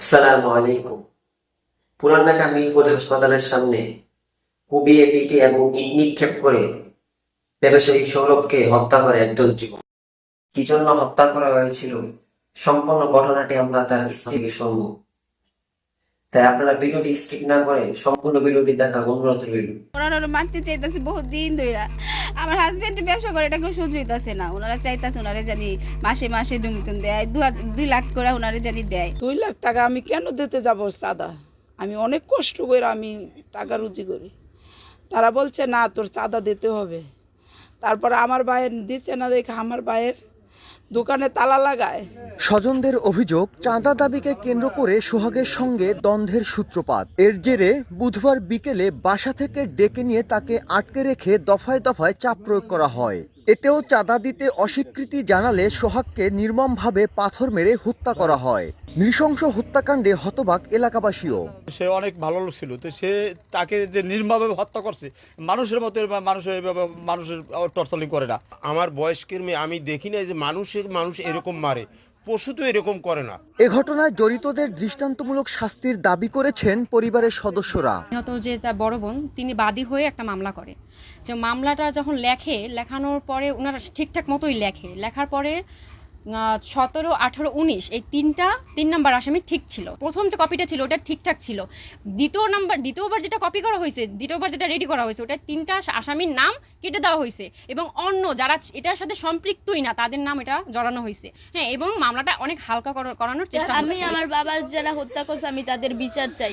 আসসালামু আলাইকুম। পুরান ঢাকা মিরপুর হাসপাতালের সামনে কুবিয়ে পিটি এবং নিক্ষেপ করে ব্যবসায়ী সৌরভকে হত্যা করে একদল যুবক। কি জন্য হত্যা করা হয়েছিল? সম্পূর্ণ ঘটনাটি আমরা তার থেকে শুনব। তাই আপনারা ভিডিওটি স্কিপ না করে সম্পূর্ণ ভিডিওটি দেখার অনুরোধ রইল। ওনারা মারতে চাইতেছে বহুত দিন ধরে আমার হাজবেন্ড ব্যবসা করে এটা কেউ সহ্য হইতাছে না। ওনারা চাইতেছে ওনারা জানি মাসে মাসে দুমটুন দেয় দু হাজার- দুই লাখ করে ওনারা জানি দেয়। দুই লাখ টাকা আমি কেন দিতে যাব চাঁদা আমি অনেক কষ্ট করে আমি টাকা রুজি করি। তারা বলছে না তোর চাঁদা দিতে হবে। তারপর আমার ভাইয়ের দিচ্ছে না দেখে আমার ভাইয়ের দোকানে তালা লাগায়। স্বজনদের অভিযোগ, চাঁদা দাবিকে কেন্দ্র করে সোহাগের সঙ্গে দ্বন্দ্বের সূত্রপাত। এর জেরে বুধবার বিকেলে বাসা থেকে ডেকে নিয়ে তাকে আটকে রেখে দফায় দফায় চাপ প্রয়োগ করা হয়। এতেও চাঁদা দিতে অস্বীকৃতি জানালে সোহাগকে নির্মমভাবে পাথর মেরে হত্যা করা হয়। নৃশংস হত্যাকাণ্ডে হতবাক এলাকাবাসীও। সে অনেক ভালো লোক ছিল তো সে তাকে যে নির্মমভাবে হত্যা করছে মানুষের মতো এভাবে মানুষের টর্চারিং করে না। আমার বয়স্কের মেয়ে আমি দেখি না যে মানুষের মানুষ এরকম মারে পশু তো এরকম করে না। এ ঘটনায় জড়িতদের দৃষ্টান্তমূলক শাস্তির দাবি করেছেন পরিবারের সদস্যরা। নিহত যে তার বড় বোন তিনি বাদী হয়ে একটা মামলা করে। যে মামলাটা যখন লেখে লেখানোর পরে ওনারা ঠিকঠাক মতোই লেখে। লেখার পরে সতেরো আঠেরো উনিশ এই তিনটা তিন নাম্বার আসামি ঠিক ছিল। প্রথম যে কপিটা ছিল ওটা ঠিকঠাক ছিল। দ্বিতীয় নাম্বার দ্বিতীয়বার যেটা কপি করা হয়েছে দ্বিতীয়বার যেটা রেডি করা হয়েছে ওটা তিনটা আসামির নাম কেটে দেওয়া হয়েছে। এবং অন্য যারা এটার সাথে সম্পৃক্তই না তাদের নাম এটা জড়ানো হয়েছে। হ্যাঁ এবং মামলাটা অনেক হালকা করা- করানোর চেষ্টা আমি আমার বাবার যারা হত্যা করছে আমি তাদের বিচার চাই।